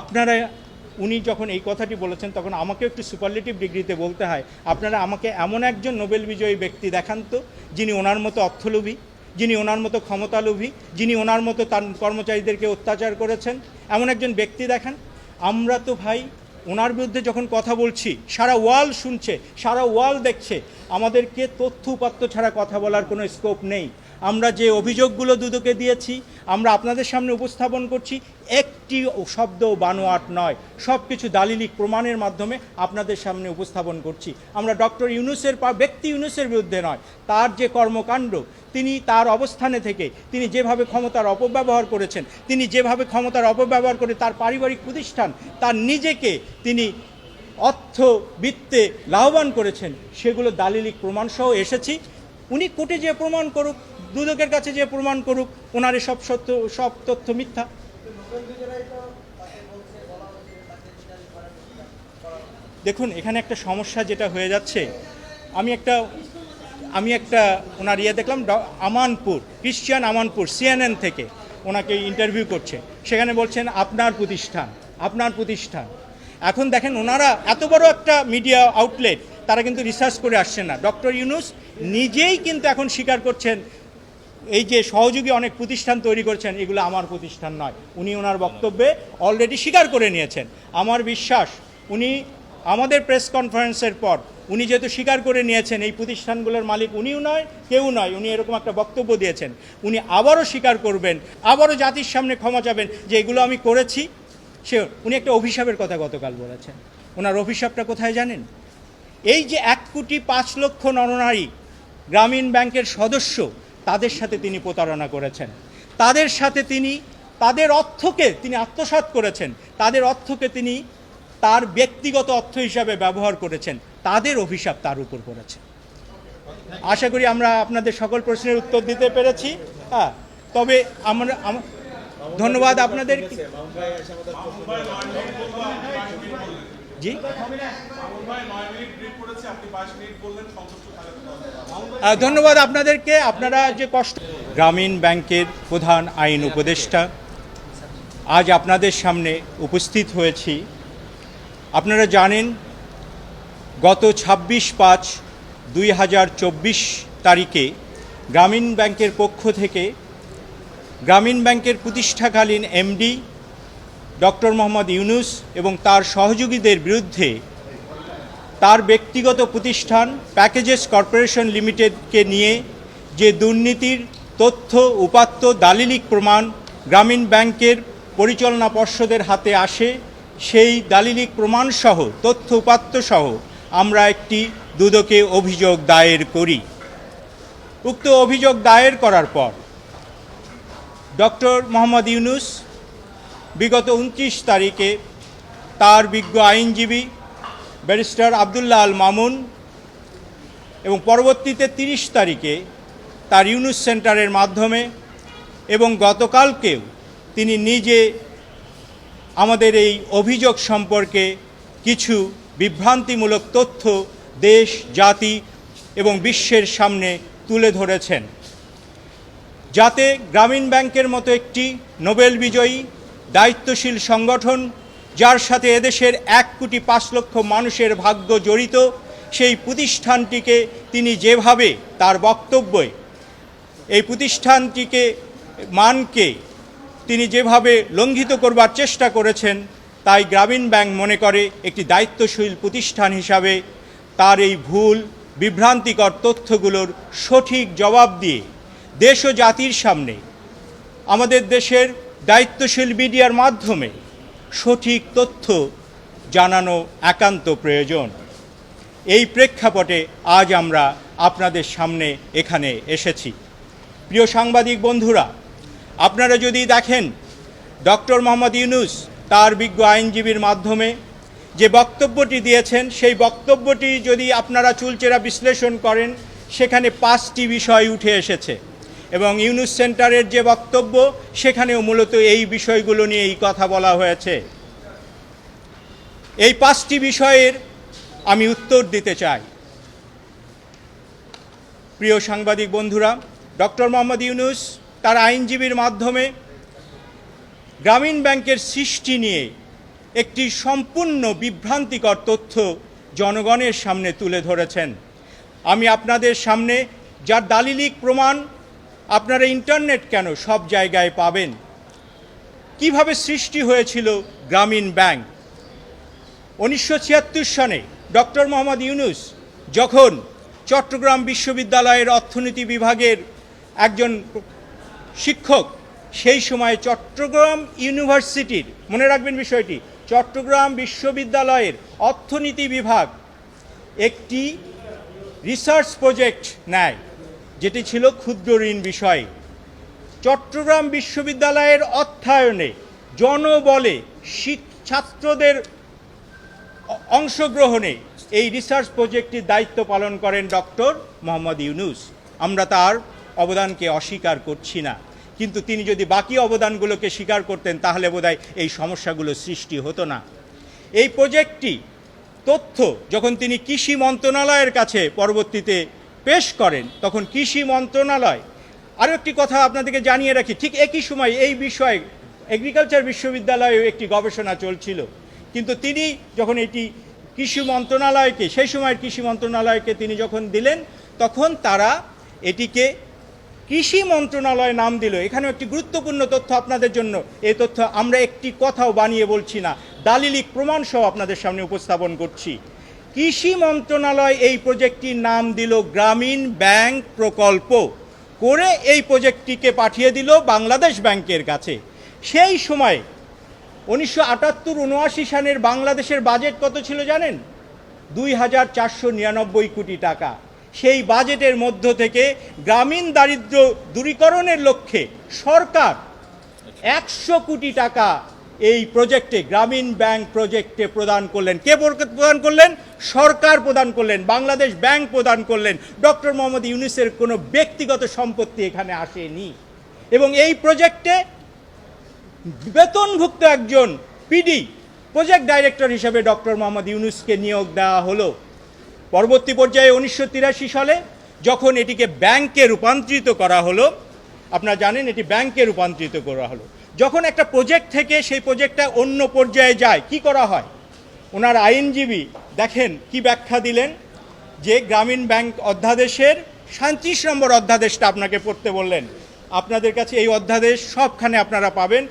আপনারা, উনি যখন এই কথাটি বলেছেন, তখন আমাকে একটু সুপারলেটিভ ডিগ্রিতে বলতে হয়। আপনারা আমাকে এমন একজন নোবেল বিজয়ী ব্যক্তি দেখান তো, যিনি ওনার মতো অর্থলোভী, যিনি ওনার মতো ক্ষমতালোভী, যিনি ওনার মতো তার কর্মচারীদেরকে অত্যাচার করেছেন, এমন একজন ব্যক্তি দেখান। আমরা তো ভাই, ওনার বিরুদ্ধে যখন কথা বলছি, সারা ওয়াল শুনছে, সারা ওয়াল দেখছে, আমাদেরকে তথ্য উপাত্ত ছাড়া কথা বলার কোনো স্কোপ নেই। আমরা যে অভিযোগগুলো দুদকে দিয়েছি, আমরা আপনাদের সামনে উপস্থাপন করছি। একটি শব্দ বানোয়াট নয় সব কিছু দালিলিক প্রমাণের মাধ্যমে আপনাদের সামনে উপস্থাপন করছি। আমরা ডক্টর ইউনুসের পা, ব্যক্তি ইউনুসের বিরুদ্ধে নয়, তার যে কর্মকাণ্ড, তিনি তার অবস্থানে থেকে, তিনি যেভাবে ক্ষমতার অপব্যবহার করেছেন, তিনি যেভাবে ক্ষমতার অপব্যবহার করে তার পারিবারিক প্রতিষ্ঠান, তার নিজেকে তিনি অর্থ বিত্তে লাভবান করেছেন, সেগুলো দালিলিক প্রমাণসহ এসেছি। উনি কোর্টে যে প্রমাণ করুক দুদকের কাছে যে প্রমাণ করুক ওনার সব সত্য, সব তথ্য মিথ্যা। দেখুন, এখানে একটা সমস্যা যেটা হয়ে যাচ্ছে, আমি একটা আমি একটা ওনার ইয়ে দেখলাম আমানপুর, ক্রিশ্চিয়ান আমানপুর, সিএনএন থেকে ওনাকে ইন্টারভিউ করছে। সেখানে বলছেন, আপনার প্রতিষ্ঠান আপনার প্রতিষ্ঠান। এখন দেখেন, ওনারা এত বড় একটা মিডিয়া আউটলেট, তারা কিন্তু রিসার্চ করে আসছেন না। ডক্টর ইউনুস নিজেই কিন্তু এখন স্বীকার করছেন এই যে সহযোগী অনেক প্রতিষ্ঠান তৈরি করছেন, এগুলো আমার প্রতিষ্ঠান নয়। উনি ওনার বক্তব্যে অলরেডি স্বীকার করে নিয়েছেন। আমার বিশ্বাস, উনি আমাদের প্রেস কনফারেন্সের পর উনি যেহেতু স্বীকার করে নিয়েছেন, এই প্রতিষ্ঠানগুলোর মালিক উনিও নয়, কেউ নয়, উনি এরকম একটা বক্তব্য দিয়েছেন। উনি আবারও স্বীকার করবেন, আবারও জাতির সামনে ক্ষমা চাবেন যে এগুলো আমি করেছি। সে উনি একটা অভিশাপের কথা গতকাল বলেছেন। ওনার অভিশাপটা কোথায় জানেন? এই যে এক কোটি পাঁচ লক্ষ নরনারী গ্রামীণ ব্যাংকের সদস্য তাদের সাথে তিনি প্রতারণা করেছেন। তাদের সাথে তিনি, তাদের অর্থকে তিনি আত্মসাৎ করেছেন। তাদের অর্থকে তিনি তার ব্যক্তিগত অর্থ হিসাবে ব্যবহার করেছেন। তাদের অভিশাপ তার উপর পড়েছে। আশা করি আমরা আপনাদের সকল প্রশ্নের উত্তর দিতে পেরেছি। হ্যাঁ তবে আমরা ধন্যবাদ আপনাদের। জি। ধন্যবাদ আপনাদেরকে। আপনারা যে কষ্ট গ্রামীণ ব্যাংকের প্রধান আইন উপদেষ্টা, আজ আপনাদের সামনে উপস্থিত হয়েছি। আপনারা জানেন, গত ছাব্বিশ পাঁচ দুই হাজার চব্বিশ তারিখে গ্রামীণ ব্যাংকের পক্ষ থেকে গ্রামীণ ব্যাংকের প্রতিষ্ঠাকালীন এমডি ডক্টর মোহাম্মদ ইউনুস এবং তার সহযোগীদের বিরুদ্ধে তার ব্যক্তিগত প্রতিষ্ঠান প্যাকেজেস কর্পোরেশন লিমিটেডকে নিয়ে যে দুর্নীতির তথ্য, উপাত্ত, দালিলিক প্রমাণ গ্রামীণ ব্যাংকের পরিচালনা পর্ষদের হাতে আসে, সেই দালিলিক প্রমাণসহ, তথ্য উপাত্ত সহ আমরা একটি দুদকে অভিযোগ দায়ের করি। উক্ত অভিযোগ দায়ের করার পর ডক্টর মোহাম্মদ ইউনুস বিগত উনত্রিশ তারিখে তার বিজ্ঞ আইনজীবী ব্যারিস্টার আবদুল্লাহ আল মামুন এবং পরবর্তীতে তিরিশ তারিখে তার ইউনুস সেন্টারের মাধ্যমে এবং গতকালকেও তিনি নিজে আমাদের এই অভিযোগ সম্পর্কে কিছু বিভ্রান্তিমূলক তথ্য দেশ, জাতি এবং বিশ্বের সামনে তুলে ধরেছেন। যাতে গ্রামীণ ব্যাংকের মতো একটি নোবেল বিজয়ী দায়িত্বশীল সংগঠন, যার সাথে এদেশের এক কোটি পাঁচ লক্ষ মানুষের ভাগ্য জড়িত, সেই প্রতিষ্ঠানটিকে তিনি যেভাবে তার বক্তব্যে, এই প্রতিষ্ঠানটিকে মানকে তিনি যেভাবে লঙ্ঘিত করবার চেষ্টা করেছেন, তাই গ্রামীণ ব্যাংক মনে করে একটি দায়িত্বশীল প্রতিষ্ঠান হিসাবে তার এই ভুল, বিভ্রান্তিকর তথ্যগুলোর সঠিক জবাব দিয়ে দেশ ও জাতির সামনে, আমাদের দেশের দায়িত্বশীল মিডিয়ার মাধ্যমে সঠিক তথ্য জানানো একান্ত প্রয়োজন। এই প্রেক্ষাপটে আজ আমরা আপনাদের সামনে এখানে এসেছি। প্রিয় সাংবাদিক বন্ধুরা, আপনারা যদি দেখেন, ডক্টর মোহাম্মদ ইউনুস তার বিজ্ঞ আইনজীবীর মাধ্যমে যে বক্তব্যটি দিয়েছেন, সেই বক্তব্যটি যদি আপনারা চুলচেরা বিশ্লেষণ করেন, সেখানে পাঁচটি বিষয় উঠে এসেছে। এবং ইউনুস সেন্টারের যে বক্তব্য, সেখানেও মূলত এই বিষয়গুলো নিয়েই কথা বলা হয়েছে। এই পাঁচটি বিষয়ের আমি উত্তর দিতে চাই। প্রিয় সাংবাদিক বন্ধুরা, ডক্টর মোহাম্মদ ইউনুস তার আইনজীবীর মাধ্যমে গ্রামীণ ব্যাংকের সৃষ্টি নিয়ে একটি সম্পূর্ণ বিভ্রান্তিকর তথ্য জনগণের সামনে তুলে ধরেছেন। আমি আপনাদের সামনে যার দালিলিক প্রমাণ আপনারা ইন্টারনেট কেন সব জায়গায় পাবেন? কীভাবে সৃষ্টি হয়েছিল গ্রামীণ ব্যাংক? উনিশশো ছিয়াত্তর সনে ডক্টর মোহাম্মদ ইউনুস যখন চট্টগ্রাম বিশ্ববিদ্যালয়ের অর্থনীতি বিভাগের একজন শিক্ষক, সেই সময়ে চট্টগ্রাম ইউনিভার্সিটির, মনে রাখবেন বিষয়টি, চট্টগ্রাম বিশ্ববিদ্যালয়ের অর্থনীতি বিভাগ একটি রিসার্চ প্রজেক্ট নেয়। যেটি ছিল ক্ষুদ্র ঋণ বিষয়। চট্টগ্রাম বিশ্ববিদ্যালয়ের অর্থায়নে জনবলে ছাত্রদের অংশগ্রহণে এই রিসার্চ প্রজেক্টটির দায়িত্ব পালন করেন ডক্টর মোহাম্মদ ইউনুস। আমরা তার অবদানকে অস্বীকার করছি না। কিন্তু তিনি যদি বাকি অবদানগুলোকে স্বীকার করতেন, তাহলে বোধহয় এই সমস্যাগুলো সৃষ্টি হতো না। এই প্রজেক্টটি তথ্য যখন তিনি কৃষি মন্ত্রণালয়ের কাছে পরবর্তীতে পেশ করেন তখন কৃষি মন্ত্রণালয়। আরও একটি কথা আপনাদেরকে জানিয়ে রাখি, ঠিক একই সময় এই বিষয়ে এগ্রিকালচার বিশ্ববিদ্যালয়েও একটি গবেষণা চলছিল। কিন্তু তিনি যখন এটি কৃষি মন্ত্রণালয়কে, সেই সময়ের কৃষি মন্ত্রণালয়কে তিনি যখন দিলেন, তখন তারা এটিকে কৃষি মন্ত্রণালয় নাম দিল। এখানে একটি গুরুত্বপূর্ণ তথ্য আপনাদের জন্য। এই তথ্য আমরা একটি কথাও বানিয়ে বলছি না। দালিলিক প্রমাণ সহ আপনাদের সামনে উপস্থাপন করছি। কৃষি মন্ত্রণালয় এই প্রজেক্টটির নাম দিল গ্রামীণ ব্যাংক প্রকল্প। করে এই প্রজেক্টটিকে পাঠিয়ে দিল বাংলাদেশ ব্যাংকের কাছে। সেই সময় উনিশশো আটাত্তর উনআশি সালের বাংলাদেশের বাজেট কত ছিল জানেন? দুই হাজার চারশো নিরানব্বই কোটি টাকা। সেই বাজেটের মধ্য থেকে গ্রামীণ দারিদ্র্য দূরীকরণের লক্ষ্যে সরকার একশো কোটি টাকা এই প্রজেক্টে গ্রামীণ ব্যাংক প্রজেক্টে প্রদান করলেন। কে প্রদান করলেন? সরকার প্রদান করলেন, বাংলাদেশ ব্যাংক প্রদান করলেন। ডক্টর মোহাম্মদ ইউনুসের কোনো ব্যক্তিগত সম্পত্তি এখানে আসেনি। এবং এই প্রজেক্টে বেতনভুক্ত একজন পিডি প্রজেক্ট ডাইরেক্টর হিসেবে ডক্টর মোহাম্মদ ইউনুসকে নিয়োগ দেওয়া হলো। পরবর্তী পর্যায়ে উনিশশো তিরাশি সালে যখন এটিকে ব্যাংকে রূপান্তরিত করা হলো, আপনারা জানেন এটি ব্যাংকে রূপান্তরিত করা হলো। যখন একটা প্রজেক্ট থেকে সেই প্রজেক্টটা অন্য পর্যায়ে যায়, কি করা হয়? ওনার আইনজীবী দেখেন কি ব্যাখ্যা দিলেন যে গ্রামীণ ব্যাংক অধ্যাদেশের সাঁত্রিশ নম্বর অধ্যাদেশটা আপনাকে পড়তে বললেন। আপনাদের কাছে এই অধ্যাদেশ সবখানে আপনারা পাবেন।